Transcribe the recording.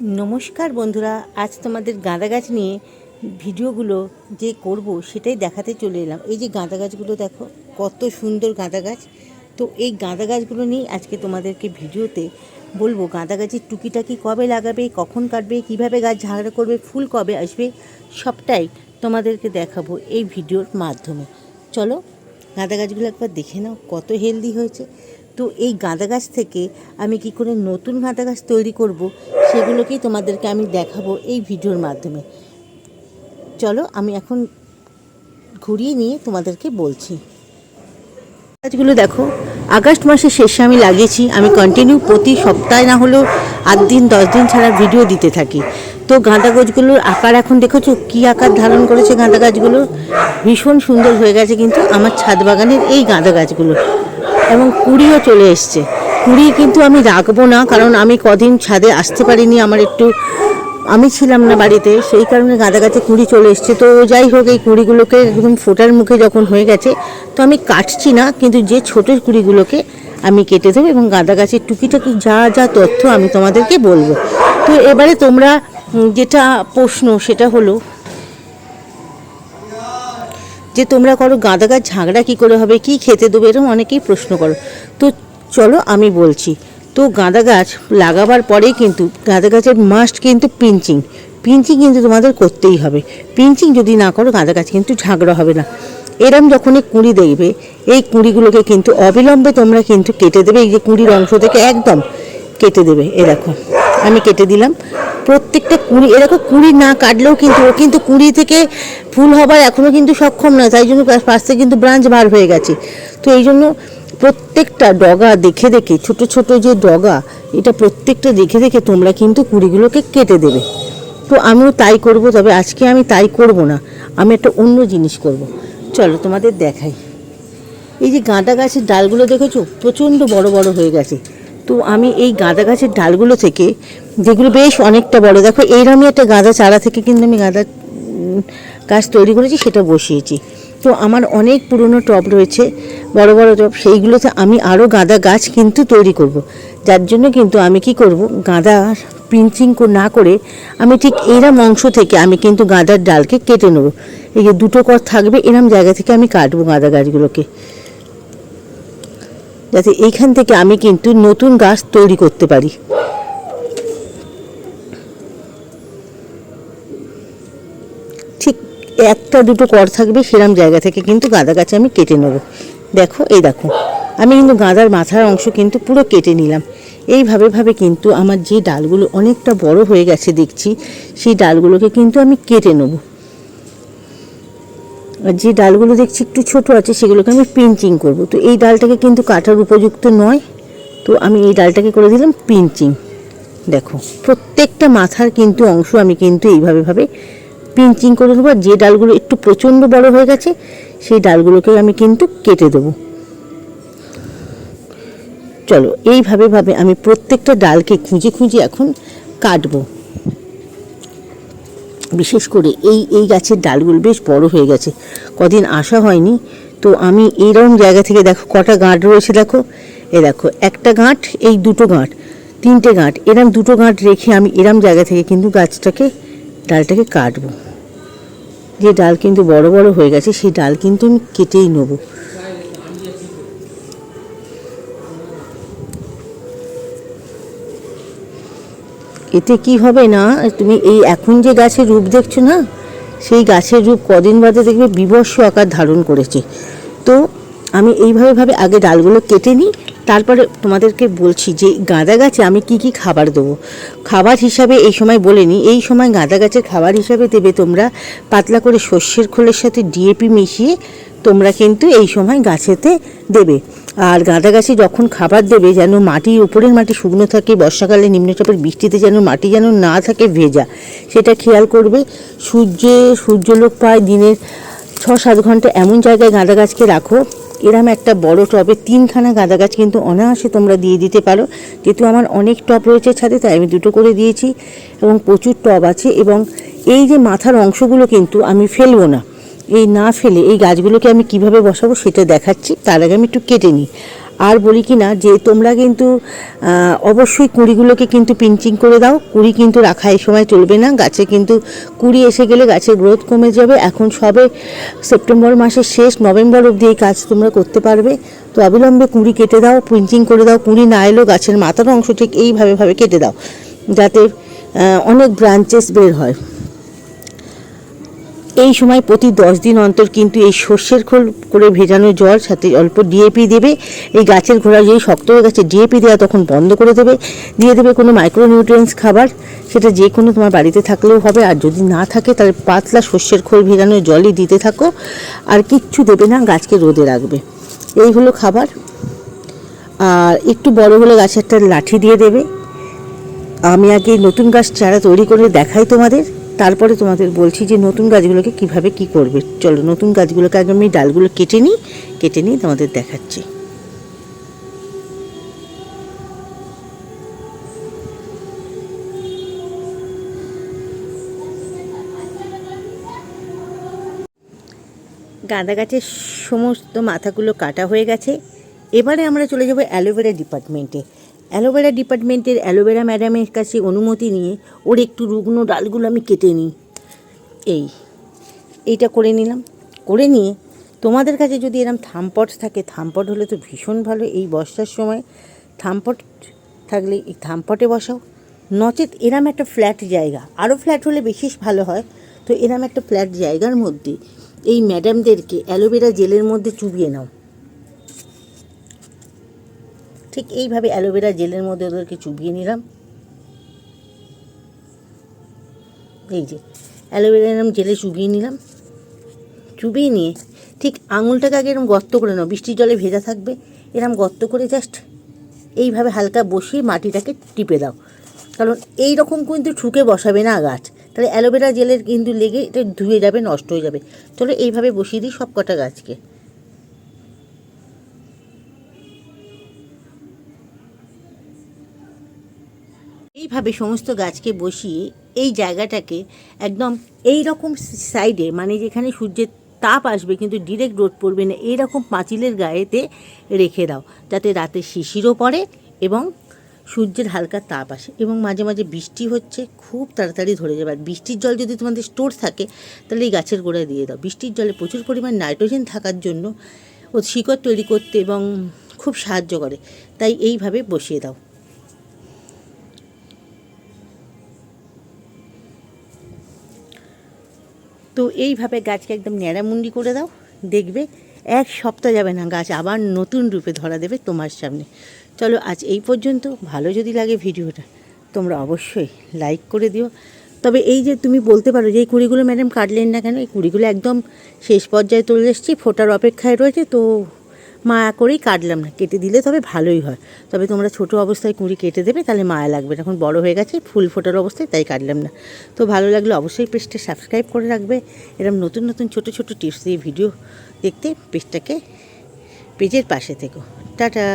নমস্কার বন্ধুরা, আজ তোমাদের গাঁদা গাছ নিয়ে ভিডিওগুলো যে করব সেটাই দেখাতে চলে এলাম। এই যে গাঁদা গাছগুলো দেখো, কত সুন্দর গাঁদা গাছ তো এই গাঁদা গাছগুলো নিয়ে আজকে তোমাদেরকে ভিডিওতে বলব গাঁদা গাছের টুকিটাকি কবে লাগাবে, কখন কাটবে, কীভাবে গাছ ঝাড়া করবে, ফুল কবে আসবে, সবটাই তোমাদেরকে দেখাবো এই ভিডিওর মাধ্যমে। চলো গাঁদা গাছগুলো একবার দেখে নাও, কত হেলদি হয়েছে। তো এই গাঁদা গাছ থেকে আমি কি করে নতুন গাঁদা গাছ তৈরি করব? সেগুলোকেই তোমাদেরকে আমি দেখাবো এই ভিডিওর মাধ্যমে। চলো, আমি এখন ঘুরিয়ে নিয়ে তোমাদেরকে বলছি। গাছগুলো দেখো, আগস্ট মাসের শেষে আমি লাগিয়েছি। আমি কন্টিনিউ প্রতি সপ্তাহে না হলেও আট দিন, দশ দিন ছাড়া ভিডিও দিতে থাকি। তো গাঁদা গাছগুলোর আকার এখন দেখেছ? কী আকার ধারণ করেছে গাঁদা গাছগুলো ভীষণ সুন্দর হয়ে গেছে কিন্তু আমার ছাদ বাগানের এই গাঁদা গাছগুলো এবং কুড়িও চলে এসছে। কুড়ি কিন্তু আমি রাখব না, কারণ আমি কদিন ছাদে আসতে পারিনি, আমার একটু, আমি ছিলাম না বাড়িতে, সেই কারণে গাঁদা গাছে কুড়ি চলে এসছে। তো যাই হোক, এই কুড়িগুলোকে একদম ফোটার মুখে যখন হয়ে গেছে, তো আমি কাটছি না, কিন্তু যে ছোটো কুড়িগুলোকে আমি কেটে দেবো এবং গাঁদা গাছের টুকিটাকি যা যা তথ্য আমি তোমাদেরকে বলব। তো এবারে তোমরা যেটা প্রশ্ন সেটা হলো যে তোমরা করো গাঁদা গাছ ঝাগড়া কী করে হবে, কি খেতে দেবে, এরকম অনেকেই প্রশ্ন করো। তো চলো আমি বলছি, তো গাঁদা গাছ লাগাবার পরেই কিন্তু গাঁদা গাছের মাস্ট কিন্তু পিঞ্চিং। পিঞ্চিং কিন্তু তোমাদের করতেই হবে। পিঞ্চিং যদি না করো গাঁদা গাছ কিন্তু ঝাগড়া হবে না। এরম যখনই কুঁড়ি দেখবে, এই কুঁড়িগুলোকে কিন্তু অবিলম্বে তোমরা কিন্তু কেটে দেবে, এই যে কুঁড়ির অংশ থেকে একদম কেটে দেবে। এ দেখো, আমি কেটে দিলাম। প্রত্যেকটা কুড়ি এরকম কুড়ি না কাটলেও কিন্তু, ও কিন্তু কুড়ি থেকে ফুল হবার এখনও কিন্তু সক্ষম নয়, তাই জন্য থেকে কিন্তু ব্রাঞ্চ বার হয়ে গেছে। তো এই জন্য প্রত্যেকটা ডগা দেখে দেখে, ছোট ছোট যে ডগা, এটা প্রত্যেকটা দেখে দেখে তোমরা কিন্তু কুড়িগুলোকে কেটে দেবে। তো আমিও তাই করব, তবে আজকে আমি তাই করব না, আমি একটা অন্য জিনিস করব। চলো তোমাদের দেখাই। এই যে গাঁটা গাছের ডালগুলো দেখেছ? প্রচণ্ড বড় বড় হয়ে গেছে। তো আমি এই গাঁদা গাছের ডালগুলো থেকে, যেগুলো বেশ অনেকটা বড়, দেখো এইরকমই একটা গাঁদা চারা থেকে কিন্তু আমি গাঁদা গাছ তৈরি করেছি, সেটা বসিয়েছি। তো আমার অনেক পুরনো টব রয়েছে, বড় বড় টব, সেইগুলোতে আমি আরও গাঁদা গাছ কিন্তু তৈরি করব। যার জন্য কিন্তু আমি কি করব, গাঁদা পিঞ্চিং না করে আমি ঠিক এরম অংশ থেকে আমি কিন্তু গাঁদার ডালকে কেটে নেব। এই যে দুটো কর থাকবে, এরম জায়গা থেকে আমি কাটবো গাঁদা গাছগুলোকে। যাতে এইখান থেকে আমি কিন্তু নতুন গাছ তৈরি করতে পারি। ঠিক একটা দুটো কর থাকবে সেরম জায়গা থেকে কিন্তু গাঁদা গাছ আমি কেটে নেব। দেখো, এই দেখো, আমি কিন্তু গাঁদার মাথার অংশ কিন্তু পুরো কেটে নিলাম। এইভাবে ভাবে কিন্তু আমার যে ডালগুলো অনেকটা বড় হয়ে গেছে দেখছি, সেই ডালগুলোকে কিন্তু আমি কেটে নেব। যে ডালগুলো দেখছি একটু ছোট আছে, সেগুলোকে আমি পিঞ্চিং করব। তো এই ডালটাকে কিন্তু কাটার উপযুক্ত নয়। তো আমি এই ডালটাকে করে দিলাম পিঞ্চিং। দেখো, প্রত্যেকটা মাথার কিন্তু অংশ আমি কিন্তু এইভাবে ভাবে পিঞ্চিং করে দেবো। আর যে ডালগুলো একটু প্রচণ্ড বড় হয়ে গেছে, সেই ডালগুলোকে আমি কিন্তু কেটে দেবো। চলো, এইভাবে ভাবে আমি প্রত্যেকটা ডালকে খুঁজে খুঁজে এখন কাটবো। বিশেষ করে এই এই গাছের ডালগুলো বেশ বড় হয়ে গেছে। কদিন আসা হয়নি, তো আমি এইরকম জায়গা থেকে দেখো, কটা গাঁট রয়েছে দেখো। এ দেখো, একটা গাঁট, এই দুটো গাঁট, তিনটে গাঁট, এরম দুটো গাঁট রেখে আমি এরম জায়গা থেকে কিন্তু গাছটাকে, ডালটাকে কাটবো। যে ডাল কিন্তু বড় বড় হয়ে গেছে সেই ডাল কিন্তু আমি কেটেই নেব। এতে কি হবে না? তুমি এই এখন যে গাছের রূপ দেখছ না, সেই গাছের রূপ কদিন বাদে দেখবে বিবর্ষ আকার ধারণ করেছে। তো আমি এইভাবে ভাবে আগে ডালগুলো কেটে নিই, তারপরে তোমাদেরকে বলছি যে গাঁদা গাছে আমি কি কি খাবার দেবো। খাবার হিসাবে এই সময় বলে নিই, এই সময় গাঁদা গাছের খাবার হিসাবে দেবে তোমরা পাতলা করে সর্ষের খোলের সাথে ডিএপি মিশিয়ে তোমরা কিন্তু এই সময় গাছেতে দেবে। আর গাঁদা গাছে যখন খাবার দেবে যেন মাটি, উপরের মাটি শুকনো থাকে, বর্ষাকালে নিম্নচাপের বৃষ্টিতে যেন মাটি যেন না থাকে, ভেজা। সেটা খেয়াল করবে। সূর্যে, সূর্যলোক প্রায় দিনের ছ সাত ঘণ্টা এমন জায়গায় গাঁদা গাছকে রাখো। এরম একটা বড় টবে তিনখানা গাঁদা গাছ কিন্তু অনায়াসে তোমরা দিয়ে দিতে পারো। যেহেতু আমার অনেক টব রয়েছে ছাদে, তাই আমি দুটো করে দিয়েছি এবং প্রচুর টব আছে এবং এই যে মাথার অংশগুলো কিন্তু আমি ফেলব না। এই না ফেলে এই গাছগুলোকে আমি কীভাবে বসাবো সেটা দেখাচ্ছি। তার আগে আমি একটু কেটে নিই। আর বলি কি না, যে তোমরা কিন্তু অবশ্যই কুড়িগুলোকে কিন্তু পিঞ্চিং করে দাও। কুড়ি কিন্তু রাখা এই সময় চলবে না। গাছে কিন্তু কুড়ি এসে গেলে গাছের গ্রোথ কমে যাবে। এখন সবে সেপ্টেম্বর মাসের শেষ, নভেম্বর অবধি এই কাজ তোমরা করতে পারবে। তো অবিলম্বে কুড়ি কেটে দাও, পিঞ্চিং করে দাও। কুড়ি না এলেও গাছের মাথার অংশ ঠিক এইভাবে, ভাবে কেটে দাও। যাতে অনেক ব্রাঞ্চেস বের হয়। এই সময় প্রতি দশ দিন অন্তর কিন্তু এই সর্ষের খোল করে ভেজানো জল সাথে অল্প ডিএপি দেবে। এই গাছের গোড়া যেই শক্ত হয়ে গেছে ডিএপি দেওয়া তখন বন্ধ করে দেবে। দিয়ে দেবে কোনো মাইক্রোনিউট্রিয়েন্টস খাবার। সেটা যে কোনো তোমার বাড়িতে থাকলেও হবে। আর যদি না থাকে তাহলে পাতলা সর্ষের খোল ভেজানো জলই দিতে থাকো। আর কিচ্ছু দেবে না, গাছকে রোদে রাখবে। এই হলো খাবার। আর একটু বড় হলে গাছে একটা লাঠি দিয়ে দেবে। আমি আগে নতুন গাছ চারা তৈরি করে দেখাই তোমাদের। তারপরে তোমাদের বলছি যে নতুন গাছগুলোকে কীভাবে কি করবে। চলো, নতুন গাছগুলোকে আগে আমি ডালগুলো কেটে নিই কেটে নিই তোমাদের দেখাচ্ছি। গাঁদা গাছের সমস্ত মাথাগুলো কাটা হয়ে গেছে। এবারে আমরা চলে যাব অ্যালোভেরা ডিপার্টমেন্টে। অ্যালোভেরা ডিপার্টমেন্টের অ্যালোভেরা ম্যাডামের কাছে অনুমতি নিয়ে ওর একটু রুগ্ন ডালগুলো আমি কেটে নিই। এই, এইটা করে নিলাম। করে নিয়ে তোমাদের কাছে যদি এরম থামপট থাকে, থামপট হলে তো ভীষণ ভালো। এই বর্ষার সময় থামপট থাকলে এই থামপটে বসাও। নচেত এরম একটা ফ্ল্যাট জায়গা, আরও ফ্ল্যাট হলে বিশেষ ভালো হয়। তো এরম একটা ফ্ল্যাট জায়গার মধ্যে এই ম্যাডামদেরকে অ্যালোভেরা জেলের মধ্যে চুবিয়ে নাও। ঠিক এইভাবে অ্যালোভেরা জেলের মধ্যে ওদেরকে চুবিয়ে নিলাম। এই যে, অ্যালোভেরা এরম জেলে চুবিয়ে নিলাম। চুবিয়ে নিয়ে ঠিক আঙুলটাকে আগে এরম গর্ত করে নাও, বৃষ্টির জলে ভেজা থাকবে, এরম গর্ত করে জাস্ট এইভাবে হালকা বসিয়ে মাটিটাকে টিপে দাও। কারণ এই রকম কিন্তু ঠুকে বসাবে না গাছ। তাহলে অ্যালোভেরা জেলের কিন্তু লেগে এটা ধুয়ে যাবে, নষ্ট হয়ে যাবে। চলো এইভাবে বসিয়ে দিই সব কটা গাছকে। এইভাবে সমস্ত গাছকে বসিয়ে এই জায়গাটাকে একদম এই রকম সাইডে মানে যেখানে সূর্যের তাপ আসবে কিন্তু ডিরেক্ট রোদ পড়বে না, এইরকম পাঁচিলের গায়েতে রেখে দাও, যাতে রাতে শিশিরও পড়ে এবং সূর্যের হালকা তাপ আসে এবং মাঝে মাঝে বৃষ্টি হচ্ছে, খুব তাড়াতাড়ি ধরে যাবে। আর বৃষ্টির জল যদি তোমাদের স্টোর থাকে, তাহলে এই গাছের গোড়ায় দিয়ে দাও। বৃষ্টির জলে প্রচুর পরিমাণ নাইট্রোজেন থাকার জন্য ও শিকড় তৈরি করতে এবং খুব সাহায্য করে, তাই এইভাবে বসিয়ে দাও। তো এইভাবে গাছকে একদম ন্যাড়ামুন্ডি করে দাও, দেখবে এক সপ্তাহ যাবে না গাছ আবার নতুন রূপে ধরা দেবে তোমার সামনে। চলো আজ এই পর্যন্ত, ভালো যদি লাগে ভিডিওটা, তোমরা অবশ্যই লাইক করে দিও। তবে এই যে তুমি বলতে পারো যে এই কুড়িগুলো ম্যাডাম কাটলেন না কেন, এই কুড়িগুলো একদম শেষ পর্যায়ে চলে এসেছি, ফোটার অপেক্ষায় রয়েছে, তো মায়া করেই কাটলাম না। কেটে দিলে তবে ভালোই হয়। তবে তোমরা ছোট অবস্থায় কুঁড়ি কেটে দেবে, তাহলে মায়া লাগবে এখন বড় হয়ে গেছে, ফুল ফোটার অবস্থায় তাই কাটলাম না। তো ভালো লাগলে অবশ্যই পেজটা সাবস্ক্রাইব করে রাখবে। এরকম নতুন নতুন ছোট ছোট টিপস দিয়ে ভিডিও দেখতে পেজটাকে, পেজের পাশে থেকো। টাটা!